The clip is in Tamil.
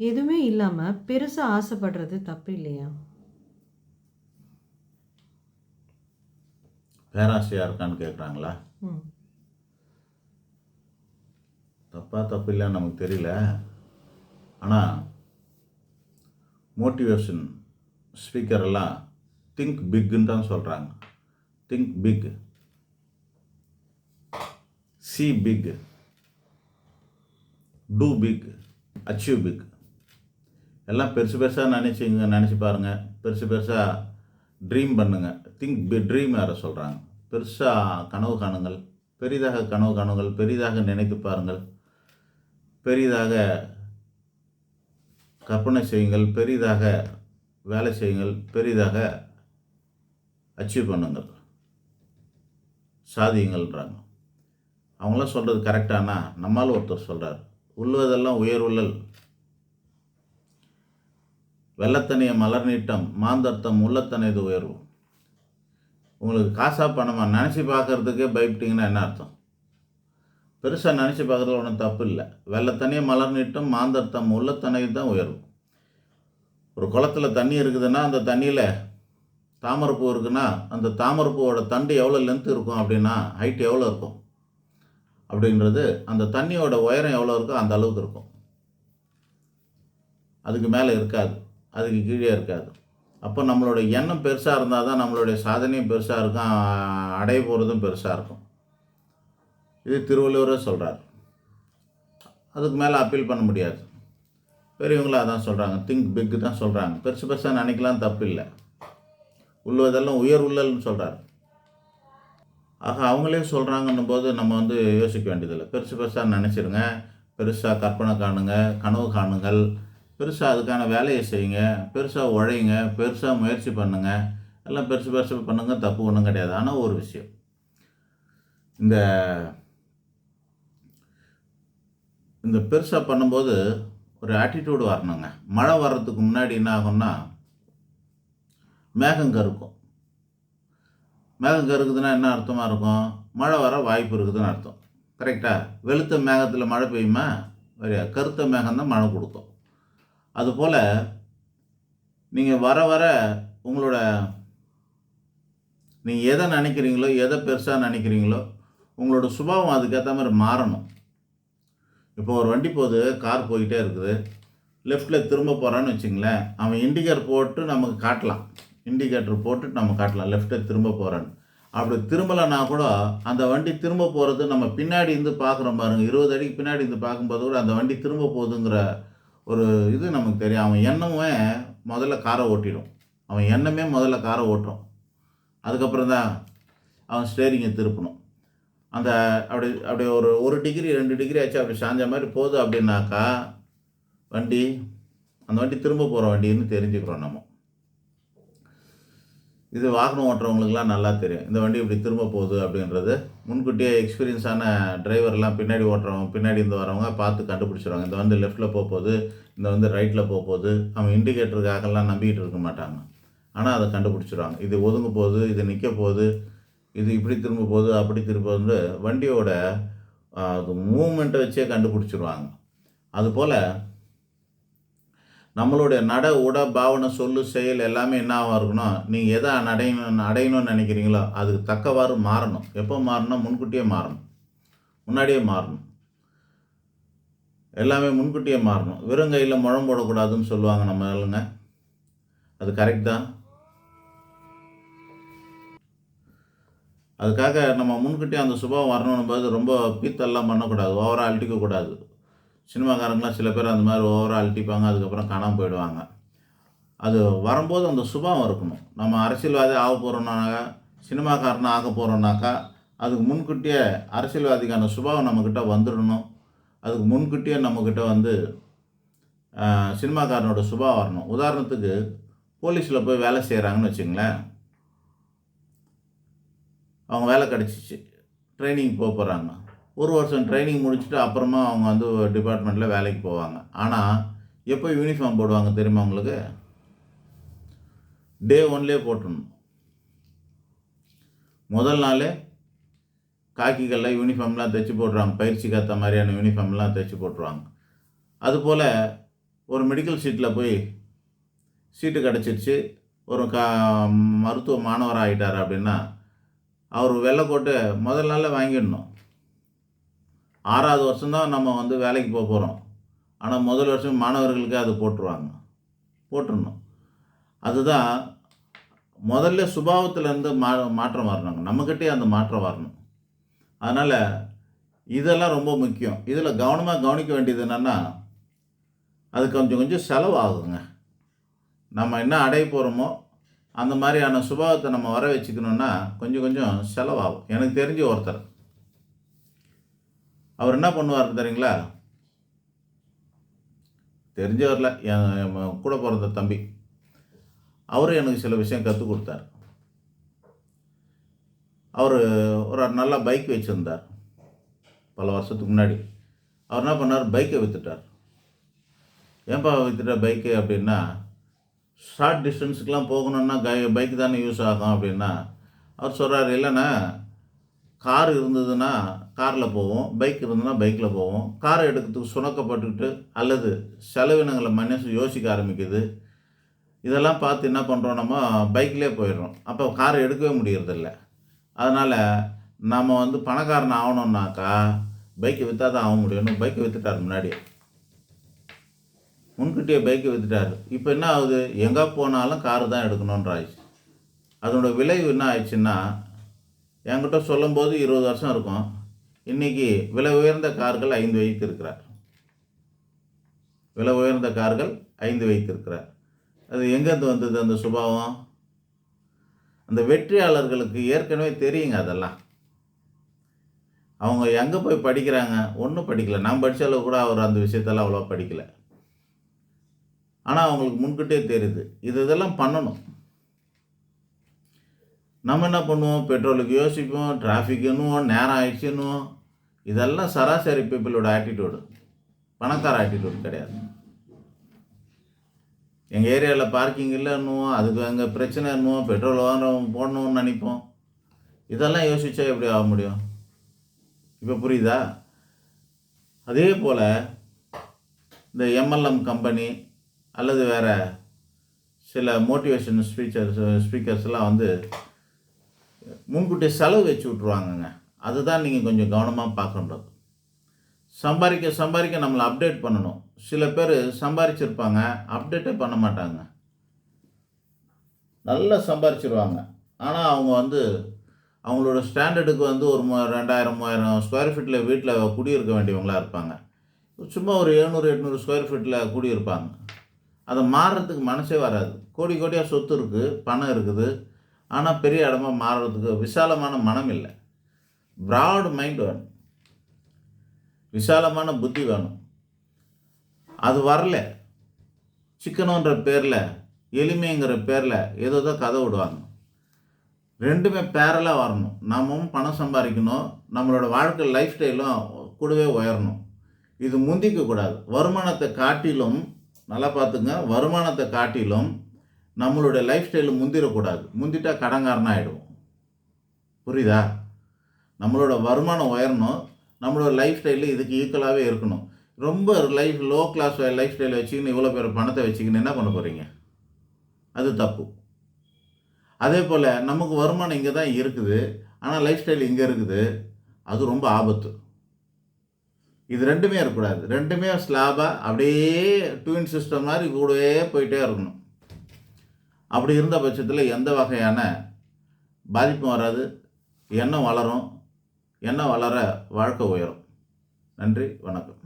எதுவுமே இல்லாம பெருசா ஆசைப்படுறது தப்பு இல்லையா? பேராசையா இருக்கான்னு கேட்குறாங்களா? ம். தப்பா, தப்பு இல்லையான்னு நமக்கு தெரியல. ஆனா, மோட்டிவேஷன் ஸ்பீக்கர் எல்லாம் திங்க் பிக்ன்னு தான் சொல்றாங்க. Think big. See big. Do big. Achieve big. எல்லாம் பெருசு பெருசாக நினச்சிங்க நினச்சி பாருங்கள் பெருசு பெருசாக ட்ரீம் பண்ணுங்கள் திங்க் பி ட்ரீம் வேறு சொல்கிறாங்க பெருசாக கனவு காணுங்கள். பெரிதாக கனவு காணுங்கள். பெரிதாக நினைத்து பாருங்கள். பெரிதாக கற்பனை செய்யுங்கள். பெரிதாக வேலை செய்யுங்கள். பெரிதாக அச்சீவ் பண்ணுங்கள். சாதியுங்கள்ன்றாங்க. அவங்களாம் சொல்கிறது கரெக்டானா, நம்மால் ஒருத்தர் சொல்கிறார் உள்ளுவதெல்லாம் உயர்வுள்ளல். வெள்ளத்தனிய மலர் நீட்டம் மாந்தர்த்தம் உள்ளத்தனைது உயர்வு. உங்களுக்கு காசாக பணமாக நினச்சி பார்க்கறதுக்கே பயப்பட்டீங்கன்னா என்ன அர்த்தம்? பெருசாக நினச்சி பார்க்கறதுல ஒன்றும் தப்பு இல்லை. வெள்ளத்தனிய மலர் நீட்டம் மாந்தர்த்தம் உள்ளத்தனைது தான் உயர்வு. ஒரு குளத்துல தண்ணி இருக்குதுன்னா, அந்த தண்ணியில் தாமரைப்பூ இருக்குன்னா, அந்த தாமரைப்பூவோட தண்டு எவ்வளோ லென்த் இருக்கும் அப்படின்னா, ஹைட் எவ்வளோ இருக்கும்? அப்படின்றது அந்த தண்ணியோட உயரம் எவ்வளோ இருக்கோ அந்த அளவுக்கு இருக்கும். அதுக்கு மேலே இருக்காது. அதுக்கு கீழே இருக்காது. அப்போ நம்மளோட எண்ணம் பெருசாக இருந்தால் தான் நம்மளுடைய சாதனையும் பெருசாக இருக்கும். அடைய போகிறதும் பெருசாக இருக்கும். இது திருவள்ளுவரே சொல்கிறார் அதுக்கு மேலே அப்பீல் பண்ண முடியாது. பெரியவங்களும் அதான் சொல்கிறாங்க திங்க் பிக் தான் சொல்கிறாங்க பெருசு பெருசாக நினைக்கலாம் தப்பு இல்லை. உள்ளுவதெல்லாம் உயர் உள்ளல்னு சொல்கிறார் ஆக அவங்களே சொல்கிறாங்கன்னும் போது நம்ம வந்து யோசிக்க வேண்டியதில்லை. பெருசு பெருசாக நினச்சிருங்க பெருசாக கற்பனை காணுங்க. கனவு காணுங்கள். பெருசாக அதுக்கான வேலையை செய்யுங்க. பெருசாக உழையுங்க. பெருசாக முயற்சி பண்ணுங்கள் எல்லாம் பெருசு பெருசு பண்ணுங்க. தப்பு ஒன்றும் கிடையாது. ஆனால் ஒரு விஷயம். இந்த இந்த பெருசாக பண்ணும்போது ஒரு ஆட்டிடியூடு வரணுங்க. மழை வர்றதுக்கு முன்னாடி என்ன ஆகும்னா, மேகம் கருக்கும். மேகம் கருக்குதுன்னா என்ன அர்த்தமாக இருக்கும்? மழை வர வாய்ப்பு இருக்குதுன்னு அர்த்தம். கரெக்டாக வெளுத்த மேகத்தில் மழை பெய்யுமா? வரையா கருத்த மேகம் தான் மழை கொடுக்கும். அதுபோல் நீங்கள் வர வர உங்களோட நீங்கள் எதை நினைக்கிறீங்களோ, எதை பெருசாக நினைக்கிறீங்களோ, உங்களோட சுபாவம் அதுக்கேற்ற மாதிரி மாறணும். இப்போ ஒரு வண்டி போகுது. கார் போயிட்டே இருக்குது. லெஃப்டில் திரும்ப போகிறான்னு வச்சுங்களேன் அவன் இண்டிகேட்டர் போட்டு நமக்கு காட்டலாம். இண்டிகேட்டர் போட்டு நம்ம காட்டலாம். லெஃப்ட்டில் திரும்ப போகிறான்னு அப்படி திரும்பலைன்னா கூட அந்த வண்டி திரும்ப போகிறது நம்ம பின்னாடி இருந்து பார்க்குறோம் பாருங்கள் இருபது அடிக்கு பின்னாடி இருந்து பார்க்கும்போது கூட அந்த வண்டி திரும்ப போகுதுங்கிற ஒரு இது நமக்கு தெரியும். அவன் எண்ணமே முதல்ல காரை ஓட்டிடும். அவன் எண்ணமே முதல்ல காரை ஓட்டும். அதுக்கப்புறம் தான் அவன் ஸ்டேரிங்கை திருப்பணும். அந்த அப்படி அப்படி ஒரு ஒரு டிகிரி ரெண்டு டிகிரி ஆச்சு அப்படி சாஞ்ச மாதிரி போகுது அப்படின்னாக்கா, வண்டி அந்த வண்டி திரும்ப போகிற வண்டின்னு தெரிஞ்சுக்கிறோம் நம்ம. இது வாகனம் ஓட்டுறவங்களுக்குலாம் நல்லா தெரியும். இந்த வண்டி இப்படி திரும்ப போகுது அப்படின்றது முன்கூட்டியே எக்ஸ்பீரியன்ஸான டிரைவர்லாம் பின்னாடி ஓட்டுறவங்க, பின்னாடி இருந்து வரவங்க பார்த்து கண்டுபிடிச்சிருவாங்க. இந்த வந்து லெஃப்ட்டில் போப்போகுது. இந்த வந்து ரைட்டில் போகுது அவன் இண்டிகேட்டருக்காகலாம் நம்பிக்கிட்டு இருக்க மாட்டாங்க. ஆனால் அதை கண்டுபிடிச்சிருவாங்க. இது ஒதுங்க போகுது. இது நிற்க போகுது. இது இப்படி திரும்ப போகுது. அப்படி திரும்ப வந்து வண்டியோட அது மூமெண்ட்டை வச்சே கண்டுபிடிச்சிருவாங்க. அதுபோல் நம்மளுடைய நட, உட, பாவனை, சொல்லு, செயல் எல்லாமே என்னவாக இருக்கணும்? நீங்கள் எதை அடையணும் அடையணும்னு நினைக்கிறீங்களோ, அதுக்கு தக்கவாறு மாறணும். எப்போ மாறணும்? முன்கூட்டியே மாறணும். முன்னாடியே மாறணும். எல்லாமே முன்கூட்டியே மாறணும். வெறும் கையில முழம் போடக்கூடாதுன்னு சொல்லுவாங்க நம்ம இல்லைங்க அது கரெக்ட் தான். அதுக்காக நம்ம முன்கூட்டியே அந்த சுபாவம் வரணும்னும்போது ரொம்ப பீத்தெல்லாம் பண்ணக்கூடாது. ஓவராக அழட்டிக்கக்கூடாது சினிமாக்காரங்களாம் சில பேர் அந்த மாதிரி ஓவராக அழட்டிப்பாங்க. அதுக்கப்புறம் காணாமல் போயிடுவாங்க. அது வரும்போது அந்த சுபாவம் இருக்கணும். நம்ம அரசியல்வாதி ஆக போகிறோன்னாக்கா சினிமாக்காரனாக ஆகப் போகிறோம்னாக்கா அதுக்கு முன்கூட்டியே அரசியல்வாதிக்கான சுபாவம் நம்மக்கிட்ட வந்துடணும். அதுக்கு முன்கூட்டியே நம்மக்கிட்ட வந்து சினிமாக்காரனோட சுபாவம் வரணும். உதாரணத்துக்கு போலீஸில் போய் வேலை செய்கிறாங்கன்னு வச்சுங்களேன் அவங்க வேலை கிடச்சிச்சு ட்ரைனிங் போக போகிறாங்க ஒரு வருஷம் ட்ரைனிங் முடிச்சுட்டு அப்புறமா அவங்க வந்து டிபார்ட்மெண்ட்டில் வேலைக்கு போவாங்க. ஆனால் எப்போ யூனிஃபார்ம் போடுவாங்க தெரியுமா உங்களுக்கு? டே ஒன்லேயே போட்டுடணும் முதல் நாளே காக்கிகளில் யூனிஃபார்ம்லாம் தைச்சு போட்டுருவாங்க. பயிற்சிக்கு ஏற்ற மாதிரியான யூனிஃபார்ம்லாம் தைச்சு போட்டுருவாங்க. அதுபோல் ஒரு மெடிக்கல் சீட்டில் போய் சீட்டு கிடச்சிருச்சு ஒரு கா மருத்துவ மாணவர் ஆகிட்டார் அப்படின்னா அவர் வெள்ளைக்கோட்டு முதல் நாளில் வாங்கிடணும் ஆறாவது வருஷம்தான் நம்ம வந்து வேலைக்கு போக போகிறோம் ஆனால் முதல் வருஷம் மாணவர்களுக்கு அது போட்டுருவாங்க. போட்டுடணும் அதுதான் முதல்ல சுபாவத்திலேருந்து மா மாற்றம் வரணுங்க. நம்மக்கிட்டே அந்த மாற்றம் வரணும். அதனால் இதெல்லாம் ரொம்ப முக்கியம். இதில் கவனமாக கவனிக்க வேண்டியது என்னென்னா அது கொஞ்சம் கொஞ்சம் செலவாகுதுங்க நம்ம என்ன அடைய போகிறோமோ அந்த மாதிரியான சுபாவத்தை நம்ம வர வச்சுக்கணுன்னா கொஞ்சம் கொஞ்சம் செலவாகும். எனக்கு தெரிஞ்ச ஒருத்தர். அவர் என்ன பண்ணுவார் தெரியுங்களா? தெரிஞ்சவரில் என் என் கூட பிறந்த தம்பி. அவர் எனக்கு சில விஷயம் கற்றுக் கொடுத்தார். அவர் ஒரு நல்ல பைக் வச்சுருந்தார் பல வருஷத்துக்கு முன்னாடி. அவர் என்ன பண்ணார்? பைக்கை விற்றுட்டார் ஏன்பா விற்றுட்ட பைக்கு அப்படின்னா ஷார்ட் டிஸ்டன்ஸுக்கெலாம் போகணுன்னா கை பைக் தானே யூஸ் ஆகும் அப்படின்னா அவர் சொல்கிறார் இல்லைண்ணா கார் இருந்ததுன்னா காரில் போவோம் பைக் இருந்ததுன்னா பைக்கில் போவோம். காரை எடுக்கிறதுக்கு சுணக்கப்பட்டுக்கிட்டு அல்லது செலவினங்களை மனசு யோசிக்க ஆரம்பிக்குது. இதெல்லாம் பார்த்து என்ன பண்ணுறோம் நம்ம? பைக்லேயே போயிடுறோம். அப்போ காரை எடுக்கவே முடியறதில்ல. அதனால் நம்ம வந்து பணக்காரன் ஆகணுன்னாக்கா பைக்கை விற்றா தான் ஆக முடியணும் பைக்கை விற்றுட்டார் முன்னாடி முன்கூட்டியே பைக்கை விற்றுட்டார் இப்போ என்ன ஆகுது? எங்கே போனாலும் காரு தான் எடுக்கணுன்ற ஆயிடுச்சு. அதனோட விளைவு என்ன ஆயிடுச்சுன்னா என்கிட்ட சொல்லும்போது இருபது வருஷம் இருக்கும். இன்றைக்கி விலை உயர்ந்த கார்கள் ஐந்து வைத்திருக்கிறார். விலை உயர்ந்த கார்கள் ஐந்து வைத்திருக்கிறார். அது எங்கேருந்து வந்தது அந்த சுபாவம்? அந்த வெற்றியாளர்களுக்கு ஏற்கனவே தெரியுங்க அதெல்லாம். அவங்க எங்கே போய் படிக்கிறாங்க? ஒன்றும் படிக்கல. நான் படித்த அளவு கூட அவர் அந்த விஷயத்தெல்லாம் அவ்வளோ படிக்கலை. ஆனால் அவங்களுக்கு முன்கிட்டே தெரியுது. இது இதெல்லாம் பண்ணணும். நம்ம என்ன பண்ணுவோம்? பெட்ரோலுக்கு யோசிப்போம் டிராஃபிக்குன்னுவோம் நேரம் ஆயிடுச்சுன்னுவோம். இதெல்லாம் சராசரி பீப்புளோட ஆட்டிடியூடு பணக்கார ஆட்டிடியூடு கிடையாது. எங்கள் ஏரியாவில் பார்க்கிங் இல்லைன்னுவோம் அதுக்கு அங்கே பிரச்சனை என்னுவோம் பெட்ரோல் வாங்குறோம் போடணும்னு நினைப்போம். இதெல்லாம் யோசிச்சா எப்படி ஆக முடியும்? இப்போ புரியுதா? அதே போல் இந்த எம்எல்எம் கம்பெனி அல்லது வேறு சில மோட்டிவேஷன் ஸ்பீச்சர்ஸ் ஸ்பீக்கர்ஸ்லாம் வந்து முன்கூட்டியே செலவு வச்சு விட்ருவாங்கங்க அதுதான் நீங்கள் கொஞ்சம் கவனமாக பார்க்கணுன்றது. சம்பாதிக்க சம்பாதிக்க நம்மளை அப்டேட் பண்ணணும். சில பேர் சம்பாரிச்சிருப்பாங்க அப்டேட்டே பண்ண மாட்டாங்க. நல்லா சம்பாரிச்சிருவாங்க ஆனால் அவங்க வந்து அவங்களோட ஸ்டாண்டர்டுக்கு வந்து ஒரு ரெண்டாயிரம் மூவாயிரம் ஸ்கொயர் ஃபீட்டில் வீட்டில் குடியிருக்க வேண்டியவங்களாக இருப்பாங்க. சும்மா ஒரு எழுநூறு எட்நூறு ஸ்கொயர் ஃபீட்டில் குடியிருப்பாங்க. அதை மாறுறதுக்கு மனசே வராது. கோடி கோடியாக சொத்து இருக்குது பணம் இருக்குது. ஆனால் பெரிய இடமா மாறுறதுக்கு விசாலமான மனம் இல்லை. ப்ராட் மைண்ட் வேணும். விசாலமான புத்தி வேணும். அது வரல. சிக்கனுன்ற பேரில் எளிமைங்கிற பேரில் ஏதோ தான் கதை விடுவாங்க. ரெண்டுமே பேரலாக வரணும். நாமும் பணம் சம்பாதிக்கணும். நம்மளோட வாழ்க்கை லைஃப் ஸ்டைலும் கூடவே உயரணும். இது முந்திக்கக்கூடாது வருமானத்தை காட்டிலும் நல்லா பார்த்துங்க வருமானத்தை காட்டிலும் நம்மளுடைய லைஃப் ஸ்டைலு முந்திடக்கூடாது முந்திட்டால் கடங்காரனாக ஆகிடுவோம் புரியுதா? நம்மளோட வருமானம் உயரணும் நம்மளோட லைஃப் ஸ்டைலு இதுக்கு ஈக்குவலாகவே இருக்கணும். ரொம்ப லைஃப் லோ கிளாஸ் லைஃப் ஸ்டைலை வச்சுக்கின்னு இவ்வளோ பேர் பணத்தை வச்சுக்கின்னு என்ன பண்ண போகிறீங்க அது தப்பு. அதே போல் நமக்கு வருமானம் இங்கே தான் இருக்குது ஆனால் லைஃப் ஸ்டைல் இங்கே இருக்குது. அது ரொம்ப ஆபத்து. இது ரெண்டுமே இருக்கக்கூடாது. ரெண்டுமே ஸ்லாபாக அப்படியே ட்வின் சிஸ்டம் மாதிரி கூடவே போயிட்டே இருக்கணும். அப்படி இருந்த பட்சத்தில் எந்த வகையான பாதிப்பும் வராது எண்ணம் வளரும் என்ன வளர வாழ்க்கை உயரும். நன்றி வணக்கம்.